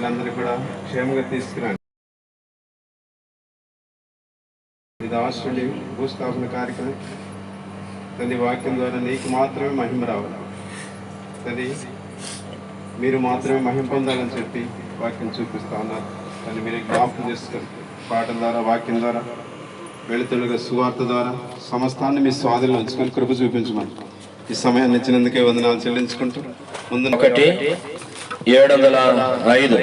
బిడ్డలందరినీ కూడా క్షేమంగా తీసుకురండి. ఇది ఆస్ట్రేలియా భూస్థాపన కార్యక్రమం తది వాక్యం ద్వారా నీకు మాత్రమే మహిమ రావాలి. తది మీరు మాత్రమే మహిమ పొందాలని చెప్పి వాక్యం చూపిస్తా ఉన్నారు. దాన్ని మీరు జ్ఞాపకం చేసుకొని పాటల ద్వారా వాక్యం ద్వారా వెళుతులుగా సువార్త ద్వారా సమస్తాన్ని మీ స్వాధీనంలో ఉంచుకొని కృప చూపించమని ఈ సమయాన్ని ఇచ్చినందుకే వందనాలు చెల్లించుకుంటూ ముందు ఒకటి ఏడు వందల ఐదు.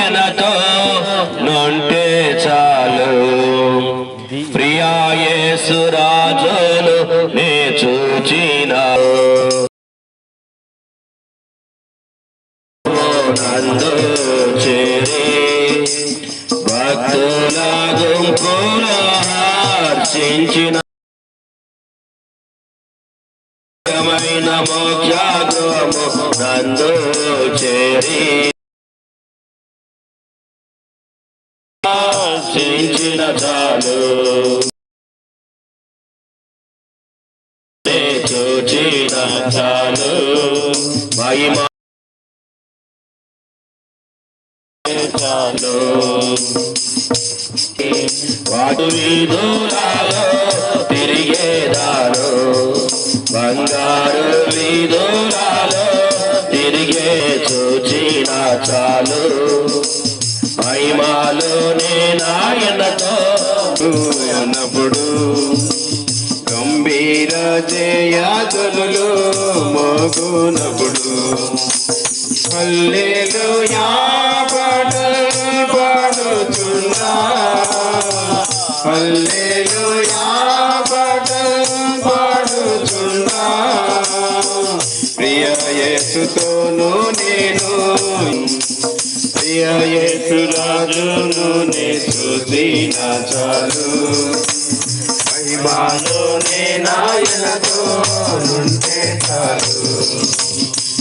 ఆయనతో నుంటే చాలు. ప్రియాయేసు రాజులు నే చూచిన నందు చేరి భక్తుల గుంపుల హర్షించిన మైన మోక్షాగ్రము నందు చేరి. చాలు. చూచిన చాలు. మహిమ చాలు. వీధులలో తిరిగేదారు బంగారు నాయనతో ఉన్నప్పుడు గంభీర జయాదులు మోగునప్పుడు పల్లెలు పాటలు పాడుచున్నా. పల్లెలు పాటలు పాడుచున్నా. ప్రియ యేసుతోనూ నేను యేసురాజును యేసు రాజును నే చూసిన చాలు. మహిమాలో నాయనతో నుంటే చాలు.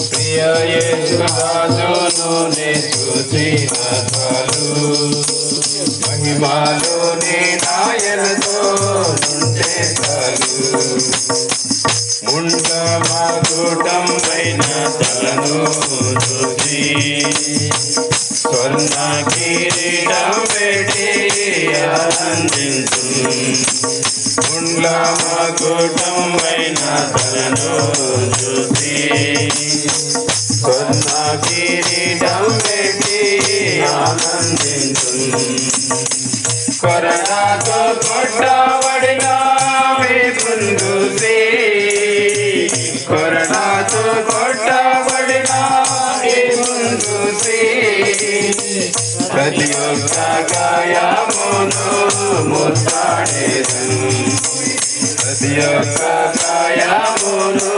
ప్రియ యేసురాజును రాజును నే చూసిన చాలు. మహిమాలో నాయనతో నుంటే చాలు. ముండ మా కూటంపైన తలను చూసి స్వర్ణ కిరీటం పెట్టి ఆనందించు ముండ్ల మా కూటంపైన తలను ప్రతి ఒక్క గాయమును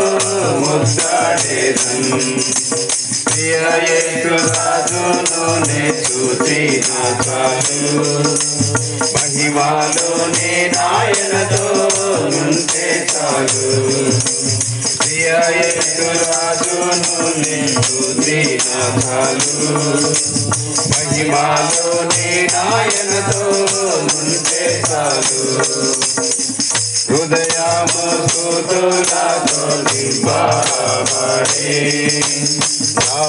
ముద్దాడేదను రాజును చూసిన చాలు మహిమాలో నే నాయనతో నుంటే చాలు ప్రియ రాజును చూసిన చాలు నాయనతో నుంటే చాలు. హృదయము స్తుతులతో నింపబడే నా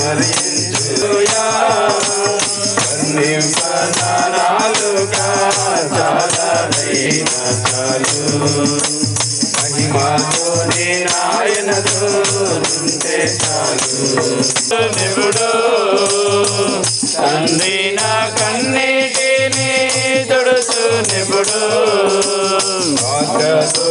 మరించుయా కన్నింపనాలుగా చాలైన చాలు. మహిమతో నాయనతో చాలు నిబుడు తండ్రి నా కన్నీటిని నిపుడు. నిబుడు ఆశతో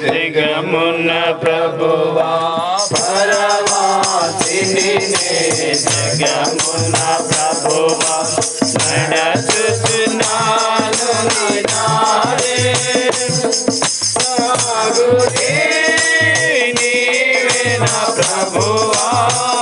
జగమున్న ప్రభువా నా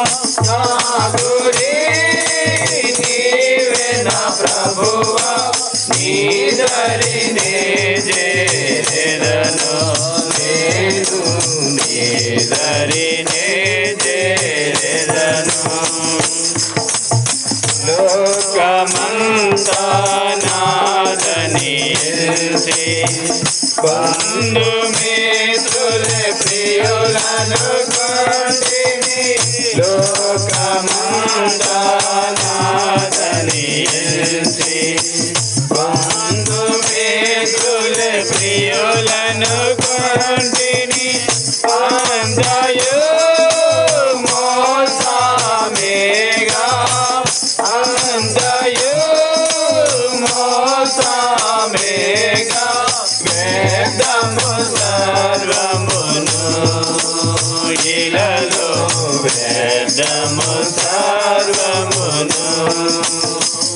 సర్వమును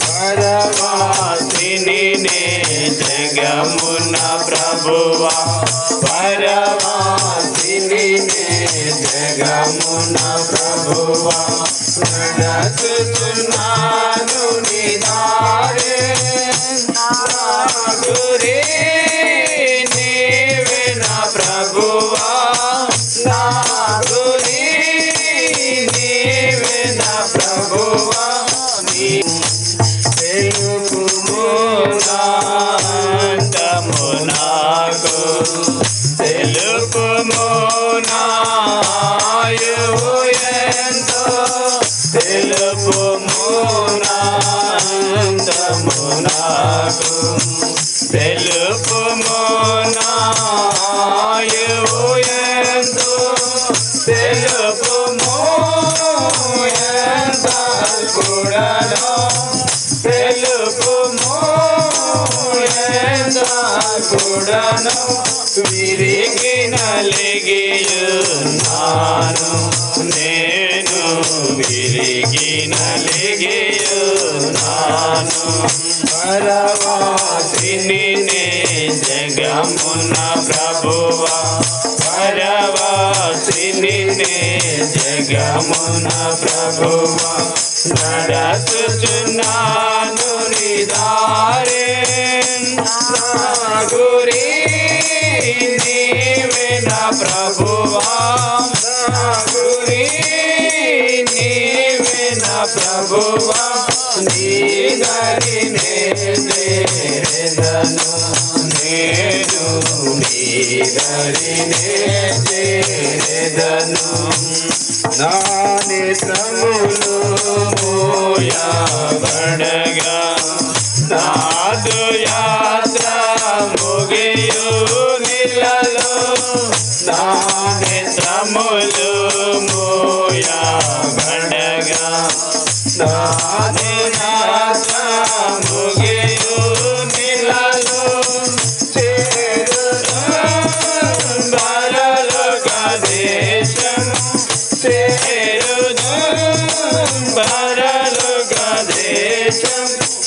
పరవాసిని నే జగమున ప్రభువా పరవాసిని నే జగమున ప్రభువా నడచుచున్నాను నిదారే గురి ನಾನು ವೀರಿಗೆ ನಲೆಗೆಯ ನಾನು ನೇನು ವೀರಿಗೆ ನಲೆಗೆಯ ನಾನು ಪರವಾಸಿನಿ ಜಗಮುನ ಪ್ರಭುವ ಪರವಾಸಿನಿ ಜಗಮುನ ಪ್ರಭುವ ನಡಸುಚು ನಾನು ನಿಧಾರೆ నాని నీ దరినే చేరెదను నాదు యాత్ర ముగియు నిలలో నా నేత్రములు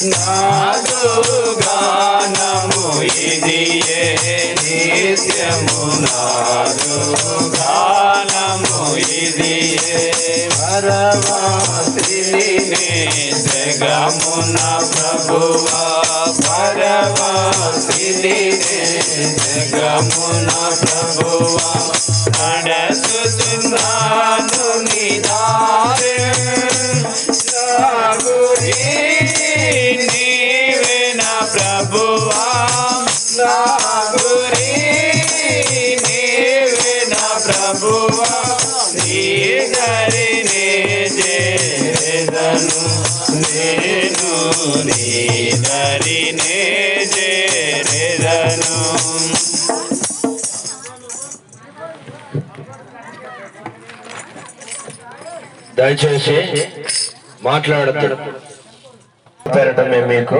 నాదుగా నము ఇది నిత్యము నాదుగా Jagamuna Prabhuva, Jagamuna Prabhuva, Jagamuna Prabhuva, Jagamuna Prabhuva, Jagamuna Prabhuva, Jagamuna Prabhuva, నేను నీ దరినే చేరెదను దయచేసి మాట్లాడతాడు పెరటమే మేము మీకు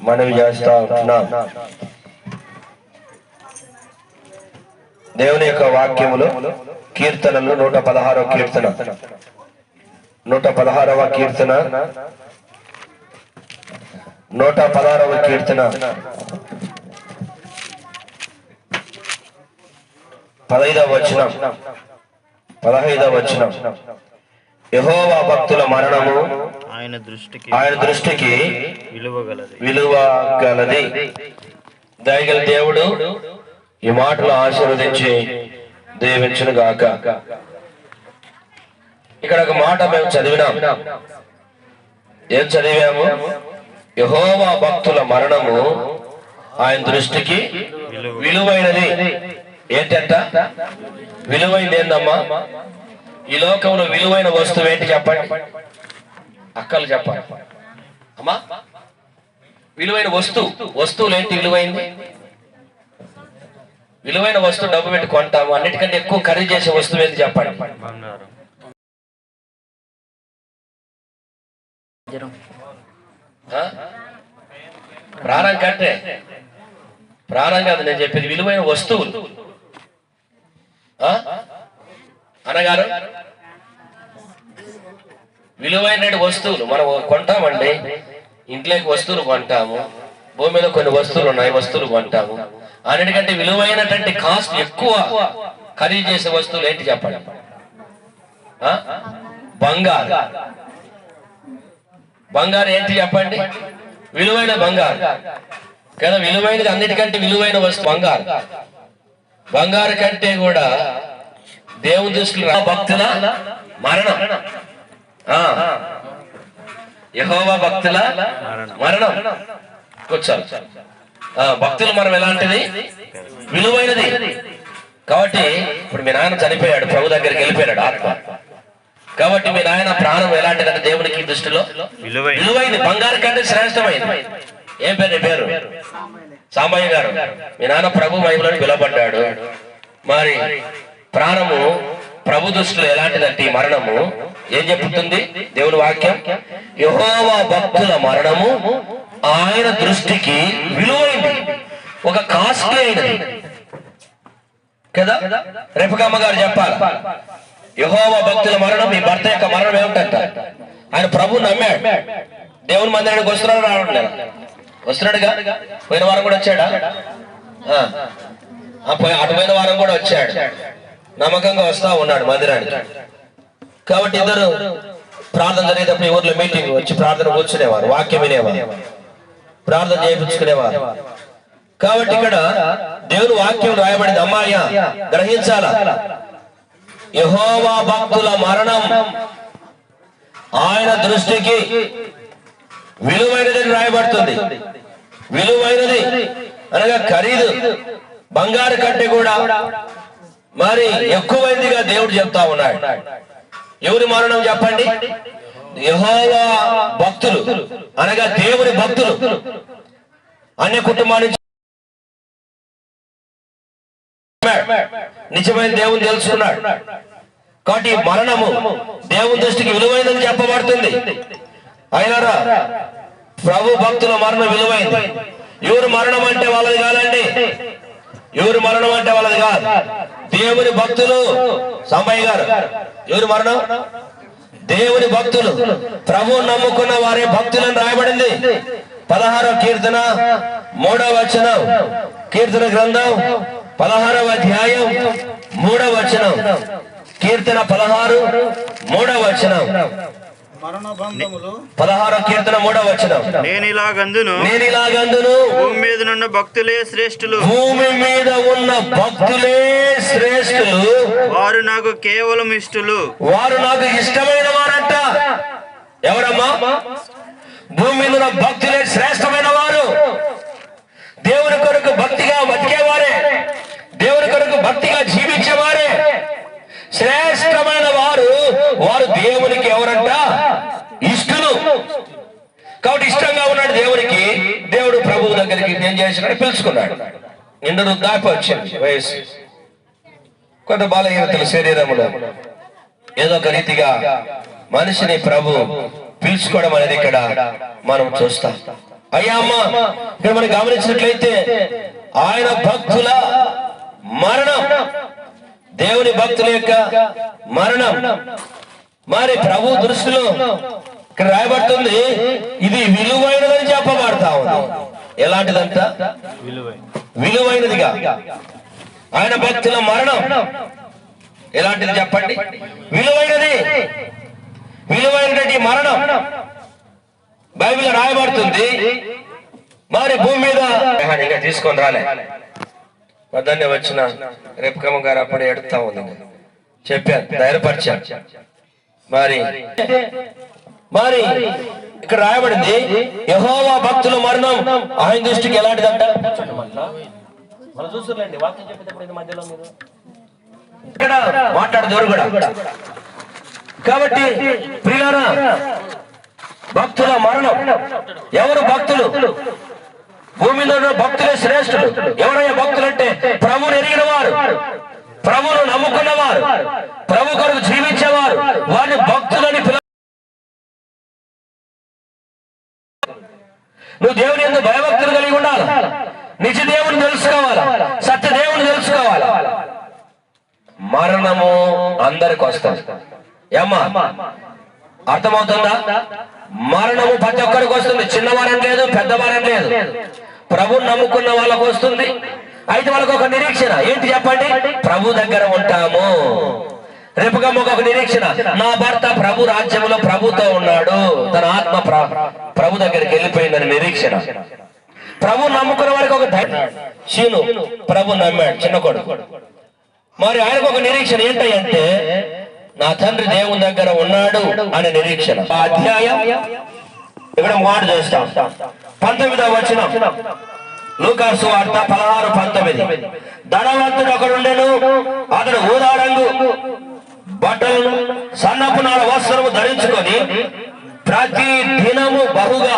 మనవి చేస్తా ఉంటున్నాం దేవుని యొక్క వాక్యములు కీర్తనలు నూట పదహారవ కీర్తన. నూట పదహారవ కీర్తన. నూట పదహారవ కీర్తన. పదైదవ వచనం. పదహైదవ వచనం. యహోవా భక్తుల మరణము ఆయన దృష్టికి ఆయన దృష్టికి విలువగలది. విలువ గలది దయగల దేవుడు ఈ మాటలు ఆశీర్వదించి దీవించును గాక ఇక్కడ ఒక మాట మేము చదివినాం. ఏం చదివాము? యహోవా భక్తుల మరణము ఆయన దృష్టికి విలువైనది. ఏంటంట? విలువైంది ఏందమ్మా ఈ లోకంలో విలువైన వస్తువు ఏంటి చెప్పండి. అక్కలు చెప్పండి. అమ్మా విలువైన వస్తువు వస్తువులు ఏంటి విలువైంది? విలువైన వస్తువు డబ్బు పెట్టి కొంటాము అన్నిటికంటే ఎక్కువ ఖరీదు చేసే వస్తువు ఏంటి చెప్పండి. ప్రాణం కంటే ప్రాణం కాదు నేను చెప్పేది విలువైన వస్తువులు. అనగారు విలువైన వస్తువులు మనం కొంటామండి. ఇంట్లోకి వస్తువులు కొంటాము. భూమిలో కొన్ని వస్తువులు ఉన్నాయి వస్తువులు కొంటాము. అన్నిటికంటే విలువైనటువంటి కాస్ట్ ఎక్కువ ఖరీదు చేసే వస్తువులు ఏంటి చెప్పండి? బంగారు. బంగారు ఏంటి చెప్పండి? విలువైన బంగారు. కదా విలువైనది అన్నిటికంటే విలువైన వస్తువు బంగారు. బంగారు కంటే కూడా దేవుని దృష్టిలో భక్తుల మరణం. యహోవా భక్తుల మరణం. కూర్చోాలి ఆ, భక్తుల ఎలాంటిది? విలువైనది. కాబట్టి ఇప్పుడు మీ నాన్న చనిపోయాడు ప్రభు దగ్గరికి వెళ్ళిపోయాడు ఆత్మ. కాబట్టి మీ నాయన ప్రాణం ఎలాంటిదంటే దేవునికి దృష్టిలో? విలువైంది బంగారు కంటే శ్రేష్టమైంది ఏం పేరు నీ పేరు? సాంబయ్య గారు. మీ నాన్న ప్రభు మహిమలను పిలవబడ్డాడు. మరి ప్రాణము ప్రభు దృష్టిలో ఎలాంటిదంటే ఈ మరణము? ఏం చెప్తుంది దేవుని వాక్యం? యహోవా భక్తుల మరణము ఆయన దృష్టికి విలువైంది ఒక కాస్ట్లీ అయినది. కదా? రేపకమ్మ గారు చెప్పాలి? యహోవ భక్తుల మరణం మీ భర్త యొక్క మరణం ఏమిటంట? ఆయన ప్రభు నమ్మాడు. దేవుని మందిరానికి వస్తున్నాడు రావడం లేదా వస్తున్నాడుగా? పోయిన వారం కూడా వచ్చాడా? ఆ. అటు పోయిన వారం కూడా వచ్చాడు. నమ్మకంగా వస్తా ఉన్నాడు మందిరానికి. కాబట్టి ఇద్దరు ప్రార్థన జరిగేటప్పుడు ఊర్లో మీటింగ్ వచ్చి ప్రార్థన కూర్చునేవారు వాక్యం వినేవారు ప్రార్థన చేయించుకునేవారు. కాబట్టి ఇక్కడ దేవుని వాక్యం రాయబడింది. అమ్మాయ గ్రహించాలా? యహోవా భక్తుల మరణం ఆయన దృష్టికి విలువైనది అని రాయబడుతుంది. విలువైనది అనగా ఖరీదు బంగారు కంటే కూడా మరి ఎక్కువైందిగా దేవుడు చెప్తా ఉన్నాడు. ఎవరి మరణం చెప్పండి? యహోవా భక్తులు అనగా దేవుని భక్తులు. అన్య కుటుంబాన్ని నిజమైన దేవుని తెలుసుకున్నాడు. కాబట్టి మరణము దేవుని దృష్టికి విలువైనదని చెప్పబడుతుంది. అయినారా ప్రభు భక్తుల మరణం విలువైంది. ఎవరు మరణం అంటే వాళ్ళది కాదండి. ఎవరు మరణం అంటే వాళ్ళది కాదు. దేవుని భక్తులు సంబయ్య గారు ఎవరు మరణం? దేవుని భక్తులు. ప్రభు నమ్ముకున్న వారే భక్తులని రాయబడింది. పదహారో కీర్తన మూడవ వచనం కీర్తన గ్రంథం పదహారవ అధ్యాయం మూడవ వచనం. కీర్తన పదహారు మూడవ వచనం. పదహారవ కీర్తన మూడవ వచనం. నేను ఇలాగందును నేను ఇలాగందును భూమి మీద నున్న భక్తులే శ్రేష్ఠులు. భూమి మీద ఉన్న భక్తులే శ్రేష్ఠులు. వారు నాకు కేవలం ఇష్టలు. వారు నాకు ఇష్టమైన వారంట. ఎవరమ్మా? భూమి మీద ఉన్న భక్తులే శ్రేష్టమైన వారు. దేవుని కొరకు భక్తిగా బతికేవారే. కొరకు జీవించేవారే. శ్రేష్టమైన వారు వారు దేవునికి ఎవరంట? ఇష్టలు కాబట్టి ఇష్టంగా ఉన్నాడు దేవునికి. దేవుడు ప్రభువు దగ్గరికి ఏం చేసినాడు పిలుచుకున్నాడు. నిండు వృద్ధాప్య వచ్చింది వయసు. కొంత బాలహీనతలు శరీరంలో. ఏదో ఒక రీతిగా మనిషిని ప్రభు పిలుచుకోవడం అనేది ఇక్కడ మనం చూస్తాం. అయ్యా అమ్మ ఇక్కడ మనం గమనించినట్లయితే ఆయన భక్తుల దేవుని భక్తుల యొక్క మరణం. మరి ప్రభు దృష్టిలో ఇక్కడ రాయబడుతుంది ఇది విలువైనదని చెప్పబడతా ఉంది. ఎలాంటిదంట? విలువైనదిగా. ఆయన భక్తుల మరణం. ఎలాంటిది చెప్పండి? విలువైనది. విలువైనటువంటి మరణం. బైబిల్ రాయబడుతుంది. మరి భూమి మీద తీసుకొని రాలే. వద్దన్నే వచ్చిన రేపకమ్మ గారు అప్పుడే ఎడుతా ఉంది. చెప్పాను ధైర్యపరిచాను మరి మరి ఇక్కడ రాయబడింది యహోవా భక్తుల మరణం ఆయన దృష్టికి ఎలాంటిదంట? మనం చూస్తున్నాండి వాక్యం చెప్పేటప్పుడు ఇది మధ్యలో మీరు. ఇక్కడ మాట్లాడదు కూడా. కాబట్టి ప్రియారా భక్తుల మరణం ఎవరు భక్తులు? భూమిలో భక్తులే శ్రేష్ఠుడు ఎవరయ్యా భక్తులు అంటే ఎరిగిన వారు ప్రభువును నమ్ముకున్నవారు. ప్రభు కొరకు జీవించేవారు. వారిని భక్తులని పిల నువ్వు దేవుని ఎందుకు భయభక్తులు కలిగి ఉండాలి? నిజ దేవుని తెలుసుకోవాలి? సత్య దేవుని తెలుసుకోవాలి? మరణము అందరికి వస్తుంది. ఏమ్మా? అర్థమవుతుందా? మరణము ప్రతి ఒక్కరికి వస్తుంది. చిన్నవారని లేదు పెద్దవారని లేదు. ప్రభు నమ్ముకున్న వాళ్ళకు వస్తుంది. అయితే వాళ్ళకు ఒక నిరీక్షణ. ఏంటి చెప్పండి? ప్రభు దగ్గర ఉంటాము. రేపుగా ఒక నిరీక్షణ. నా భర్త ప్రభు రాజ్యంలో ప్రభుతో ఉన్నాడు. తన ఆత్మ ప్రభు దగ్గరికి వెళ్ళిపోయిందని నిరీక్షణ. ప్రభు నమ్ముకున్న వాడికి ఒక ధైర్యం. శీను ప్రభు నమ్మాడు చిన్న కొడుకు. మరి ఆయనకు ఒక నిరీక్షణ ఏంటంటే నా తండ్రి దేవుని దగ్గర ఉన్నాడు అనే నిరీక్షణ. ఆ అధ్యాయం. ఇక్కడ మాట చూస్తాం. పంతొమ్మిదవ వచ్చిన లూకాసు వార్త పదహారు పంతొమ్మిది. ధనవంతుడు ఒకడుండెను అతడు ఊదారంగు బట్టలను సన్నపు నాలుగు వస్త్రము ధరించుకొని ప్రతి దినము బహుగా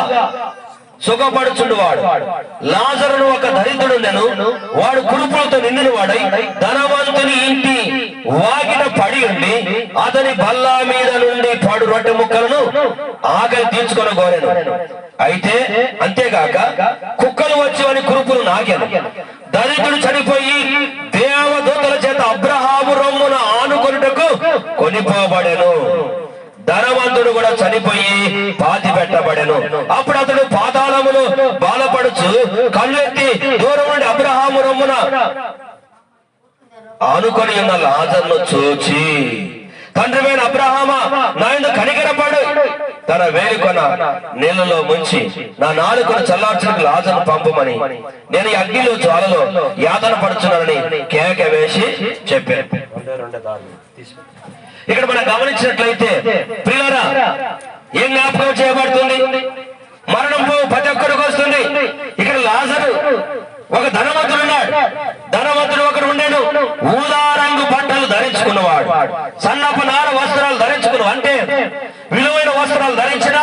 సుఖపడుచుండువాడు. లాజరును ఒక దరిద్రుడుండెను వాడు కురుపులతో నిండిన వాడై ధనవంతుని ఇంటి వాకిట పడి ఉండి అతని బల్లా మీద నుండి పాడు రొట్టె ముక్కలను ఆకలి తీర్చుకొని కోరాను అయితే అంతేగాక కుక్కలు వచ్చి అని కురుపులు నాగాను. దరిద్రుడు చనిపోయి దేవదూతల చేత అబ్రహాము రొమ్మున ఆనుకొనుటకు కొనిపోబడెను. ధనవంతుడు కూడా చనిపోయి పాతి పెట్టబడెను అప్పుడు అతడు బాధపడుచు కళ్ళెత్తి దూరం నుండి అబ్రహాము రొమ్మున ఆనుకొని ఉన్న లాజర్ను చూచి తండ్రిమైన అబ్రహామా నా ఎందు కనికరపడు. తన వేలుకొన నీళ్ళలో ముంచి నా నాలుకను చల్లార్చడానికి లాజను పంపమని నేను ఈ అగ్నిలో జ్వాలలో యాతన పడుచున్నానని కేక వేసి చెప్పాను. ఇక్కడ మనం గమనించినట్లయితే ప్రియులారా ఏం జ్ఞాపకం చేయబడుతుంది? మరణం ప్రతి ఒక్కరికి వస్తుంది. ఇక్కడ లాజరు ఒక ధనవంతుడు ఉన్నాడు. ధనవంతుడు ఒకడు ఉండేను. ఊదా రంగు బట్టలు ధరించుకున్నవాడు. సన్నపు నార వస్త్రాలు ధరించుకున్న అంటే విలువైన వస్త్రాలు ధరించిన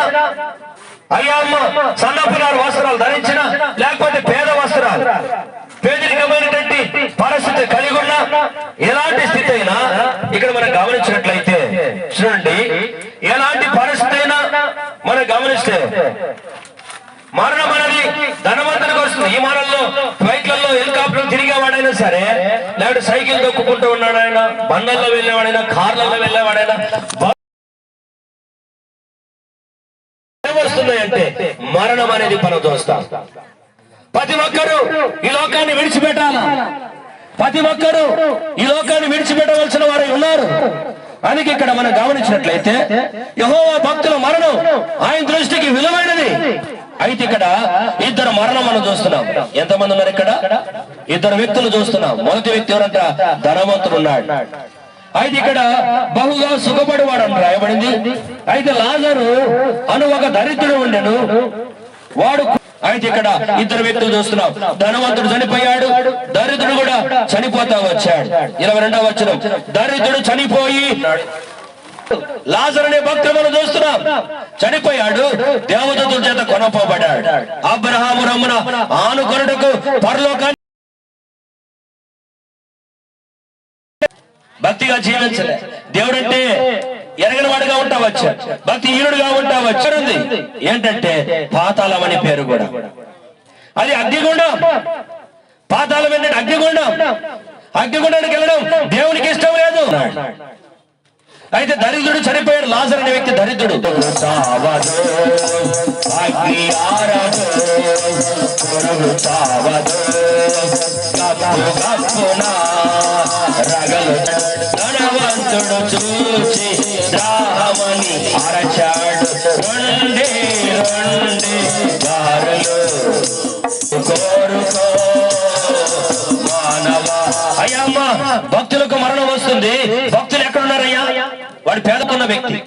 అయ్యా అమ్మ సన్నపు నార వస్త్రాలు ధరించిన లేకపోతే పేద వస్త్రాలు. పేదరికమైనటువంటి పరిస్థితి కలిగి ఉన్న ఎలాంటి స్థితి అయినా ఇక్కడ మనం గమనించినట్లయితే చూడండి ఎలాంటి పరిస్థితి అయినా మనం గమనిస్తే మరణం అనేది ధనవంతునికి వస్తుంది ఈ మరణంలో ఫ్లైట్లలో హెలికాప్టర్ తిరిగేవాడైనా సరే లేకపోతే సైకిల్ దొక్కుకుంటూ ఆయన. బండల్లో వెళ్ళేవాడైనా కార్లలో వెళ్ళేవాడైనా. వస్తున్నాయంటే మరణం అనేది పని చూస్తాం ప్రతి ఒక్కరూ ఈ లోకాన్ని విడిచిపెట్టాల? ప్రతి ఒక్కరూ ఈ లోకాన్ని విడిచిపెట్టవలసిన వారు ఉన్నారు. అందుకే ఇక్కడ మనం గమనించినట్లయితే యహోవా భక్తుల మరణం ఆయన దృష్టికి విలువైనది. అయితే ఇక్కడ ఇద్దరు మరణం మనం చూస్తున్నాం. ఎంతమంది ఉన్నారు ఇక్కడ? ఇద్దరు వ్యక్తులు చూస్తున్నాం. మొదటి వ్యక్తి ఎవరంట? ధనవంతుడు ఉన్నాడు. అయితే ఇక్కడ బహుగా సుఖపడివాడు అని రాయబడింది. అయితే లాజరు అను ఒక దరిద్రుడు ఉండెను. వాడు అయితే ఇక్కడ ఇద్దరు వ్యక్తులు చూస్తున్నాం. ధనవంతుడు చనిపోయాడు. దరిద్రుడు కూడా చనిపోతా వచ్చాడు. ఇరవై రెండవ వచ్చిన దరిద్రుడు చనిపోయి లాజర్ అనే భక్తులు మనం చూస్తున్నాం. చనిపోయాడు. దేవదూతుల చేత కొనపోబడ్డాడు. అబ్రహాము రమ్మున ఆనుకొనుటకు పరలోకాన్ని భక్తిగా జీవించలే. దేవుడంటే ఎరగని వాడుగా ఉంటావచ్చు. భక్తి హీనుడుగా ఉంటావచ్చు. ఉంది ఏంటంటే పాతాళం అని పేరు కూడా. అది అగ్నిగుండం. పాతాళం ఏంటంటే అగ్నిగుండం. అగ్నిగుండానికి వెళ్ళడం. దేవునికి ఇష్టం లేదు. అయితే దరిద్రుడు చనిపోయాడు లాజర్ అనే వ్యక్తి దరిద్రుడు ధనవంతుడు చూచి దాహమని అరచి వచ్చాడు దారులు కోరుకో భక్తులకు మరణం వస్తుంది. భక్తులు ఎక్కడున్నారయ్యా? వాడు పేదకున్న వ్యక్తి.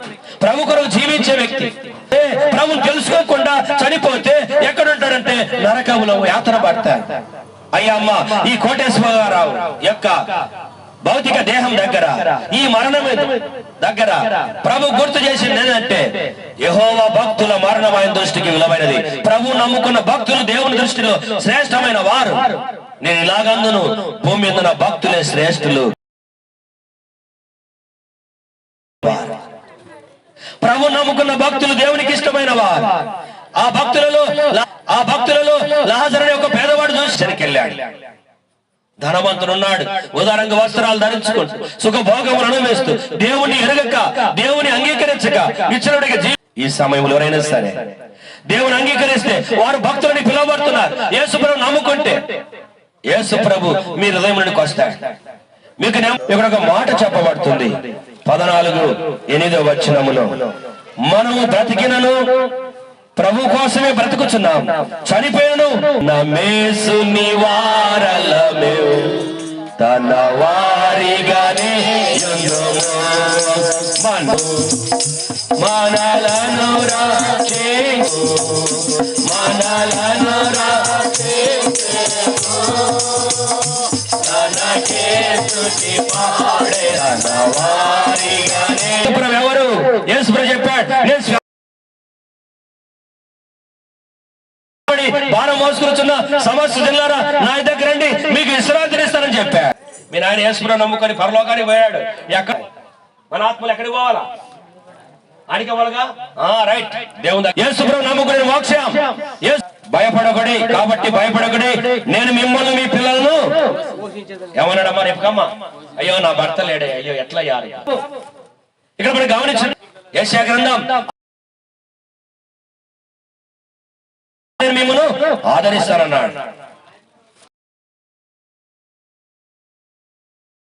ప్రభు కొరకు జీవించే వ్యక్తి. ప్రభుని తెలుసుకోకుండా చనిపోతే ఎక్కడుంటాడంటే నరకములో యాతన పడతారు అయ్యమ్మ ఈ కోటేశ్వరరావు యొక్క భౌతిక దేహం దగ్గర ఈ మరణం దగ్గర ప్రభు గుర్తు చేసింది ఏంటంటే యహోవా భక్తుల మరణం ఆయన దృష్టికి విలువైనది. ప్రభు నమ్ముకున్న భక్తులు దేవుని దృష్టిలో శ్రేష్టమైన వారు. నేను ఇలాగందును. భూమి మీద నా భక్తులే శ్రేష్ఠులు. ప్రభు నమ్ముకున్న భక్తులు దేవునికి ఇష్టమైన వారు. ఆ భక్తులలో ఆ భక్తులలో లహజరుని ఒక పేదవాడు చూసి వెళ్ళాడు ధనవంతుడు ఉన్నాడు ఉదారంగా వస్త్రాలు ధరించుకుంటూ సుఖభోగములు అనుభవిస్తూ దేవుని ఎరగక దేవుని అంగీకరించక ఇచ్చినడికి ఈ సమయంలో ఎవరైనా సరే దేవుని అంగీకరిస్తే వారు భక్తులని పిలువబడుతున్నారు. యేసు నమ్ముకుంటే యేసు ప్రభు మీ హృదయంలోనికి వస్తాడు. మీకు ఇక్కడ ఒక మాట చెప్పబడుతుంది. పదనాలుగు ఎనిమిదో వచ్చినములో మనము బ్రతికినను ప్రభు కోసమే బ్రతుకుచున్నాం. చనిపోయాను నమేసు నివారలమే తన వారిగానే మనలను రక్షించు మనలను రక్షించు ఎవరు? యేసుప్రభు చెప్పాడు. భారం మోసుకొచ్చున్న సమస్త జిల్లారా నా దగ్గర రండి. మీకు విశ్రాంతిని ఇస్తానని చెప్పాడు. మీ నాయన యేసుప్రభు నమ్ముకొని పరలోకానికి పోయాడు. ఎక్కడ? మన ఆత్మలు ఎక్కడికి పోవాలా? ఆడికి రైట్. దేవుని యేసుప్రభు నమ్ముకుని మోక్షం. భయపడకడి కాబట్టి భయపడకడి. నేను మిమ్మల్ని మీ పిల్లలను ఏమన్నాడమ్మా రేపుకమ్మా? అయ్యో నా భర్త లేడే. అయ్యో ఎట్లా యారు ఇక్కడ మనం గమనించండి. యశా గ్రంథం. నేను మిమ్మల్ని ఆదరిస్తానన్నాడు.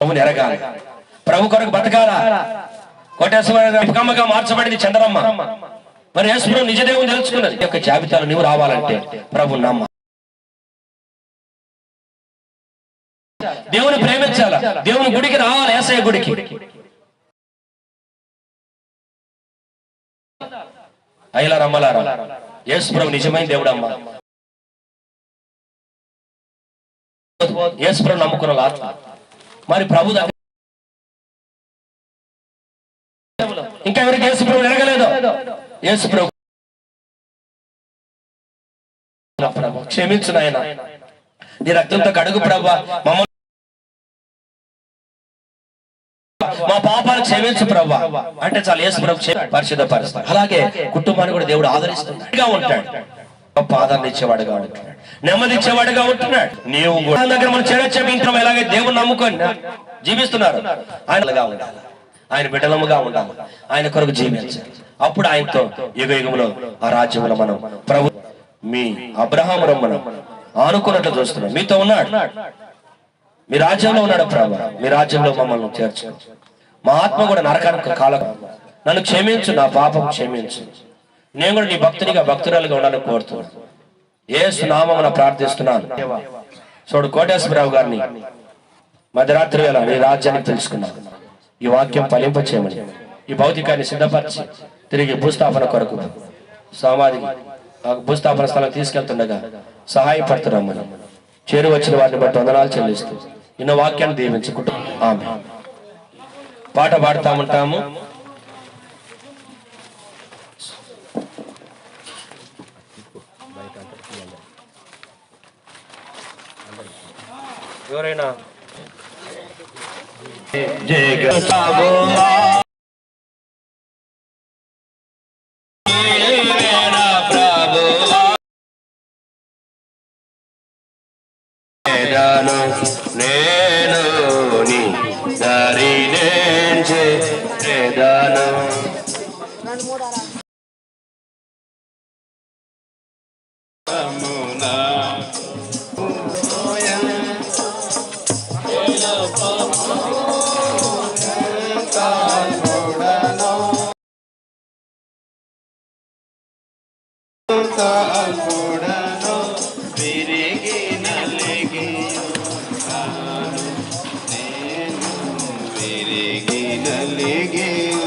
ప్రభుని ఎరగాలి. ప్రభు కొరకు బతకాలా? కోటేశ్వరమ్మగా మార్చబడింది చంద్రమ్మ. మరి యేసుప్రభు నిజదేవుని తెలుసుకున్నది. ఈ యొక్క జాబితాలో నువ్వు రావాలంటే ప్రభు నమ్మ. దేవుని ప్రేమించాల? దేవుని గుడికి రావాలి? ఏసయ్య గుడికి? అయ్యలా రమ్మలారా యేసుప్రభు నిజమైన దేవుడు అమ్మ యేసుప్రభు నమ్ముకున్న ఆత్మ మరి ప్రభు ఇంకా ఎవరికి యేసుప్రభు యేసు ప్రభు. క్షమించు నాయన నీ రక్తంతో కడుగు ప్రభా. మమ్మల్ని మా పాపాలు క్షమించు ప్రభా. అంటే చాలా యేసు ప్రభు పరిశుద్ధ పరిస్థితి అలాగే కుటుంబాన్ని కూడా దేవుడు ఆదరిస్తున్నాడుగా ఉంటాడు గొప్ప ఆదరణ ఇచ్చేవాడుగా ఉంటున్నాడు. నెమ్మది ఇచ్చేవాడుగా ఉంటున్నాడు. నీవు దగ్గర మనం చేరొచ్చే ఎలాగే దేవుడు నమ్ముకొని జీవిస్తున్నారు. ఆయనగా ఉండాలి. ఆయన బిడ్డలముగా ఉండాలి. ఆయన కొరకు జీవించాలి. అప్పుడు ఆయనతో యుగ యుగంలో ఆ రాజ్యంలో మనం ప్రభు మీ అబ్రహాము మనం ఆనుకున్నట్లు చూస్తున్నాం. మీతో ఉన్నాడు. మీ రాజ్యంలో ఉన్నాడు ప్రభు. మీ రాజ్యంలో మమ్మల్ని చేర్చు మా ఆత్మ కూడా నరకానికి కాలం నన్ను క్షమించు నా పాపం క్షమించు. నేను కూడా నీ భక్తునిగా భక్తురాలుగా ఉండాలని కోరుతున్నాను. ఏ సునామం ప్రార్థిస్తున్నాను. చూడు కోటేశ్వరరావు గారిని మధ్యరాత్రి వేళ నీ రాజ్యాన్ని తెలుసుకున్నాను. ఈ వాక్యం ఫలింపచేయమని ఈ భౌతికాన్ని సిద్ధపరిచి తిరిగి భూస్థాపన కొరకు సమాధి భూస్థాపన స్థలం తీసుకెళ్తుండగా సహాయపడుతున్నాం మనం చేరు వచ్చిన వారిని బట్టి వందనాలు చెల్లిస్తూ ఇన్న వాక్యాన్ని దీవించుకుంటాం ఆమె పాట పాడుతా ఉంటాము ఎవరైనా నేను चले गए